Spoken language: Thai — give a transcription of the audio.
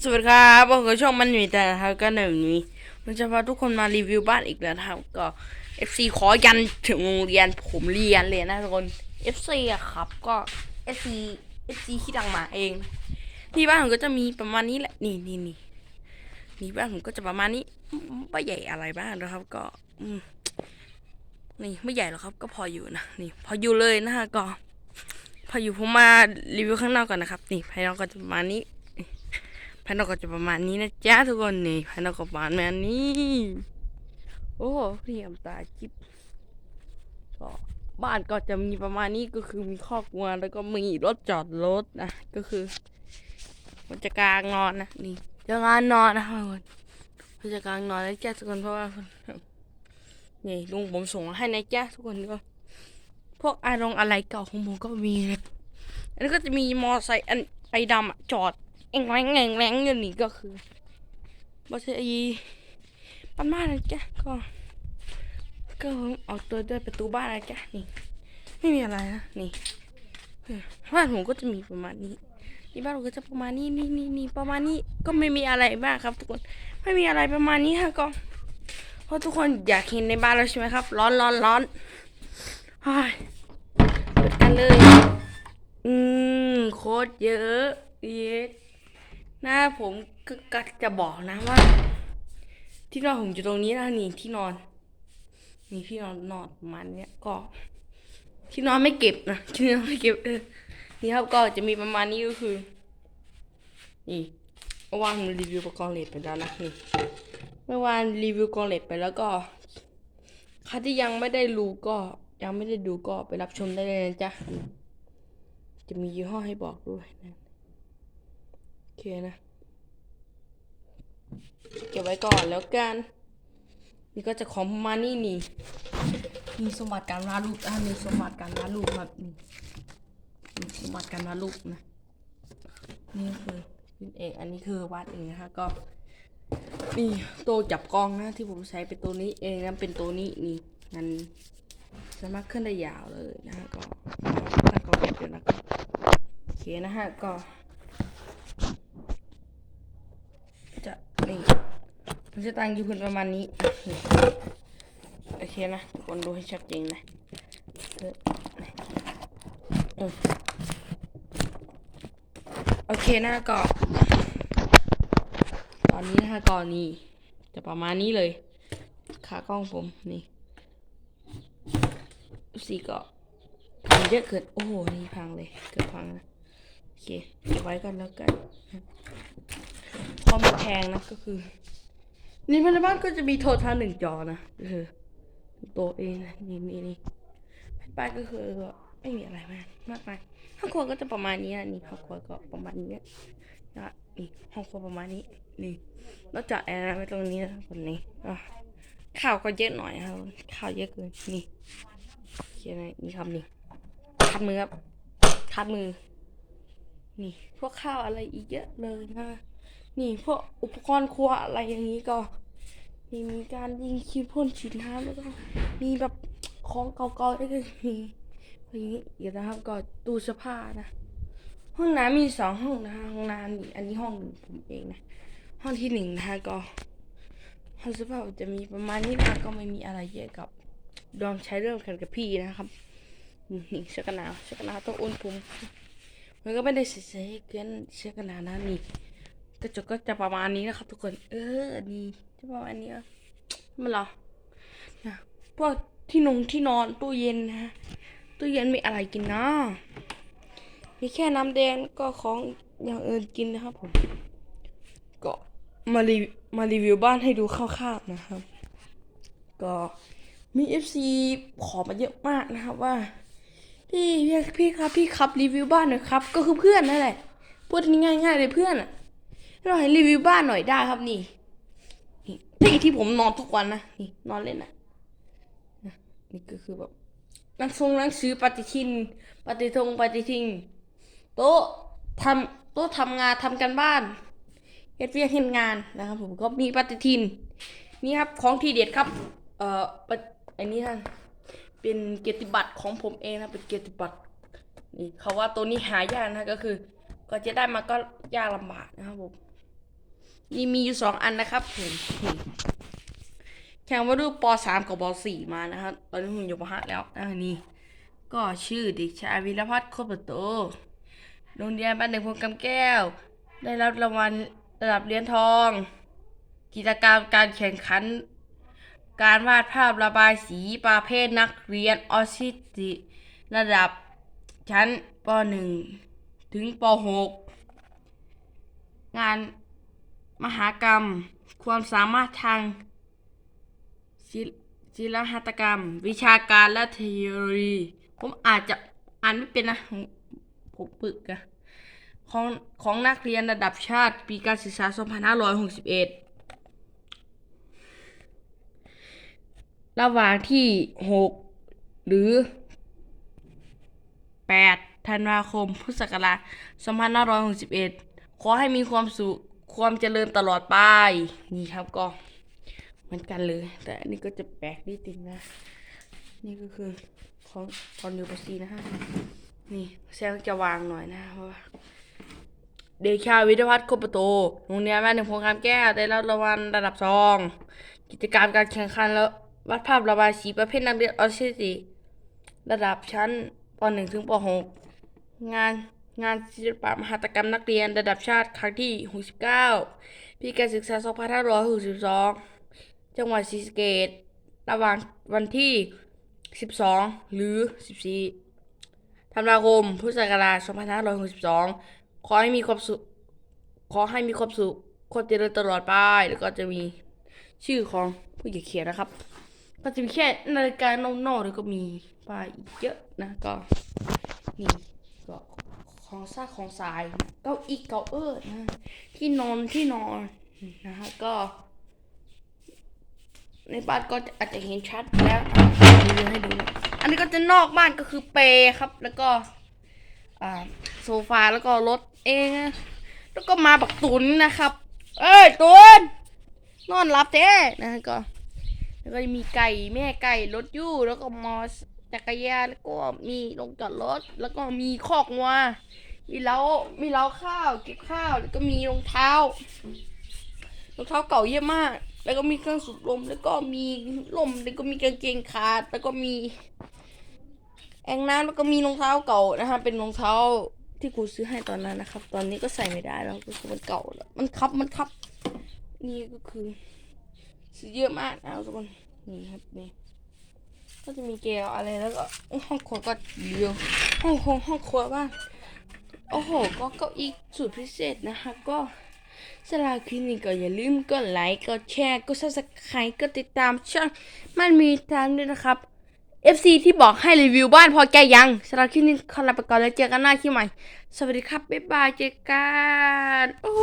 สวัสดีครับผมก็ช่องมันมีแต่นะครับก็หนึ่งนี้มันจะพาทุกคนมารีวิวบ้านอีกแล้วครับ ก็ FC ขอยันถึงโรงเรียนผมเรียนเลยนะทุกคน FC อะครับ ก็ FC FC ที่ดังมาเอง ที่บ้านผมก็จะมีประมาณนี้แหละนี่นี่นี่นี่บ้านผมก็จะประมาณนี้ไม่ใหญ่อะไรบ้างนะครับ ก็อืมนี่ไม่ใหญ่หรอกครับ ก็พออยู่นะนี่ พออยู่เลยนะฮะก็ พออยู่ผมมารีวิวข้างนอกก่อนนะครับ นี่ภายนอกก็จะประมาณนี้ ภายนอกก็จะประมาณนี้นะจ๊ะทุกคนนี่ภายนอกก็ประมาณนี้ โอ้เรียมตาจิบก็บ้านก็จะมีประมาณนี้ก็คือมีคอกวัวแล้วก็มีรถจอดรถนะก็คือมันจะกลางนอนนะนี่จะกลางนอนนะทุกคนมันจะกลางนอนนะจ๊ะทุกคนเพราะว่านี่ลุงผมส่งมาให้นะจ๊ะทุกคนก็พวกอารมณ์อะไรเก่าของผมก็มีนะอันนี้ก็จะมีมอไซค์อันไอดำจอด เอ็งแรงเอ็งแรงอยู่นี่ก็คือบ่ใช่ไอ้บ้นบ้านนะจ๊ะก็ก็เอาตัวด้วยประตูบ้านนะจ๊ะนี่ไม่มีอะไรนะนี่บ้านผมก็จะมีประมาณนี้นี่บ้านผมก็จะประมาณนี้นี่นี่นี่ประมาณนี้ก็ไม่มีอะไรมากครับทุกคนไม่มีอะไรประมาณนี้ค่ะก็เพราะทุกคนอยากเห็นในบ้านเราใช่ไหมครับ ร้อนร้อนร้อนเฮ้ยเปิดกันเลย อืมโคตรเยอะเย็ด น้าผมก็กจะบอกนะว่า ที่นอนผมอยู่ตรงนี้นะนี่ที่นอน นี่ที่นอนนอนมาณเนี้ยก็ที่นอนไม่เก็บนะที่นอนไม่เก็บเออนี่ครับก็จะมีประมาณนี้ก็คือ นี่เมื่อวานรีวิวกองเหล็กไปแล้วนะนี่เมื่อวานรีวิวกองเหล็กไปแล้วก็ใครที่ยังไม่ได้รู้ก็ยังไม่ได้ดูก็ไปรับชมได้เลยนะจ๊ะจะมียี่ห้อให้บอกด้วยนะ เคนะ เก็บไว้ก่อนแล้วกัน นี่ก็จะของมานี้นี่ มีสมบัติการวาดรูปอะมีสมบัติการวาดรูปครับนี่มีสมบัติการวาดรูปนะ นี่คือพิมพ์เองอันนี้คือวาดเองนะคะก็นี่ตัวจับกล้องนะที่ผมใช้เป็นตัวนี้เองนะเป็นตัวนี้นี่มันสามารถขึ้นได้ยาวเลยนะฮะก็ตั้งกล้องเดี๋ยวนะครับโอเคนะฮะก็ จะนี่ มันจะตั้งอยู่พื้นประมาณนี้ โอเคนะคนดูให้ชัดเจนนะโอเคนะก็ ตอนนี้นะคะก่อนนี้ จะประมาณนี้เลย ขากล้องผมนี่สี่ก็พังเยอะเกินโอ้โห นี่พังเลย เกือบพังนะโอเค เก็บไว้ก่อนแล้วกัน ความแพงนะก็คือ นี่ภายในบ้านก็จะมีโทรทัศน์หนึ่งจอนะก็คือตัวเองนะนี่นี่นี่ภายในบ้านก็คือไม่มีอะไรมากมากมายห้องครัวก็จะประมาณนี้นะนี่ห้องครัวก็ประมาณนี้นะนี่ห้องครัวประมาณนี้นี่แล้วจัดแอร์ไว้ตรงนี้นะคนนี้อะข้าวก็เยอะหน่อยครับข้าวเยอะเกินนี่เขียนอะไรนี่ครับนี่ทัดมือครับทัดมือ นี่ พวกข้าวอะไรอีกเยอะเลยนะ นี่พวกอุปกรณ์ครัวอะไรอย่างนี้ก็มีมีการยิงคิวพ่นฉีดน้ำแล้วก็มีแบบของเก่าๆแล้ก็มีอย่างนี้เดี๋ยวนะครับก็ตู้เสื้อผ้านะ ห้องน้ำมีสองห้องนะคะห้องน้ำนี่อันนี้ห้องหนึ่งผมเองนะ ห้องที่หนึ่งนะคะก็ห้องเสื้อผ้าจะมีประมาณนี้นะก็ไม่มีอะไรเยอะกับดอมใช้เรื่องกันกับพี่นะครับนี่เสื้อกันหนาวเสื้อกันหนาวต้องอุ่นผมมันก็ไม่ได้เสียเกินเสื้อกันหนาวนะนี่ กระจกก็จะประมาณนี้นะครับ ทุกคน เออนี่จะประมาณนี้อะมันหรอนะพวกที่นงที่นอนตู้เย็นนะตู้เย็นมีอะไรกินนะมีแค่น้ำแดงก็ของอย่างอื่นกินนะครับผมก็มารีมารีวิวบ้านให้ดูคร่าวๆนะครับ ก็มีเอฟซีขอมาเยอะมากนะครับว่า พี่พี่พี่ครับพี่ครับรีวิวบ้านหน่อยครับ ก็คือเพื่อนนั่นแหละพูดง่ายๆเลยเพื่อนอะ เราให้รีวิวบ้านหน่อยได้ครับนี่นี่ที่ผมนอนทุกวันนะนี่นอนเล่นนะนะนี่ก็คือแบบนังทรงนังสือปฏิทิน ปฏิทงปฏิทินโต๊ะทำโต๊ะทำงานทำกันบ้านเฮ็ดเวียกเฮ็ดงานนะครับ ผมก็มีปฏิทิน นี่ครับของที่เด็ดครับ เอ่อปะอันนี้ท่านเป็นเกียรติบัตรของผมเองนะเป็นเกียรติบัตรนี่เขาว่าตัวนี้หายากนะก็คือ ก็จะได้มาก็ยากลำบากนะครับผม นี่มีอยู่สองอันนะครับผมแข่งมาดูปสามกับปสี่มานะครับตอนนี้ผมอยู่ปห้าแล้วนะนี่ก็ชื่อเด็กชายวิรพัฒน์โคตรโตโรงเรียนบ้านหนึ่งพงกำแก้ว ได้รับรางวัลระดับเหรียญทอง กิจกรรมการแข่งขัน การวาดภาพระบายสีประเภทนักเรียนออทิติระดับชั้นป .1 ถึงป .6 งาน มหากรรม ความสามารถทางศิลศิลหัตกรรม วิชาการและเทคโนโลยีผมอาจจะอ่านไม่เป็นนะผมผมปึกอะของของนักเรียนระดับชาติปีการศึกษา 2561 ระหว่างที่ 6 หรือ 8 ธันวาคม พุทธศักราช 2561 ขอให้มีความสุข ความเจริญตลอดไป นี่ครับก็เหมือนกันเลย แต่อันนี้ก็จะแปลกนิดนึงนะ นี่ก็คือของตอนอยู่ปซีนะฮะ นี่แซงจะวางหน่อยนะเพราะว่าเดชาวิทยาวัฒน์คบประตูโรงเรียนแม่หนึ่งพงคำแก้วได้รับรางวัลระดับสอง กิจกรรมการแข่งขันแล้ววาดภาพระบายสีประเภทนักเรียนออทิสติกระดับชั้นป .1 ถึงป .6 งาน งานศิลปะมหัตกรรมนักเรียนระดับชาติครั้งที่ 69 ปีการศึกษา 2562 จังหวัดศรีสะเกษระหว่างวันที่ 12 หรือ 14 ธันวาคม พุทธศักราช 2562 ขอให้มีความสุข ขอให้มีความสุขความเจริญตลอดไป แล้วก็จะมีชื่อของผู้เขียนนะครับ ก็จะมีแค่นาฬิกาโนๆแล้วก็มีป้ายอีกเยอะนะก็ นี่ก็ ของซากของสาย เก้าอี้เก้าเออนะที่นอนที่นอนนะฮะก็ ในบ้านก็อาจจะเห็นชัดแล้วรีวิวให้ดู อันนี้ก็จะนอกบ้านก็คือเปรครับ แล้วก็อ่าโซฟาแล้วก็รถเอง แล้วก็มาบักตุนนะครับ เอ้ยตุนนอนรับแท้นะก็ แล้วก็มีไก่แม่ไก่รถยู่แล้วก็มอส จักรยานแล้วก็มีลงจอดรถ แล้วก็มีคอกงัวมีเล้ามีเล้าข้าวเก็บข้าว แล้วก็มีรองเท้ารองเท้าเก่าเยอะมาก แล้วก็มีเครื่องสูบลม แล้วก็มีลมแล้วก็มีกางเกงขาด แล้วก็มี แองน้ำแล้วก็มีรองเท้าเก่านะคะเป็นรองเท้าที่กูซื้อให้ตอนนั้นนะครับ ตอนนี้ก็ใส่ไม่ได้แล้วก็คือมันเก่าแล้วมันคับมันคับ นี่ก็คือซื้อเยอะมากนะทุกคนนี่ครับนี่ ก็จะมีแก้วอะไรแล้วก็ห้องครัวก็เยอะห้องครัวห้องครัวบ้างโอ้โห ก็เก้าอี้สุดพิเศษนะคะ ก็สลาคลินิกก็อย่าลืมกดไลค์กดแชร์กดซับสไครต์กดติดตามช่องมันมีทางด้วยนะครับ FC ที่บอกให้รีวิวบ้านพอแกยังสำหรับคลิปนี้ขอลาไปก่อนแล้วเจอกันหน้าคลิปใหม่ สวัสดีครับ บ๊ายบายเจอกันโอ้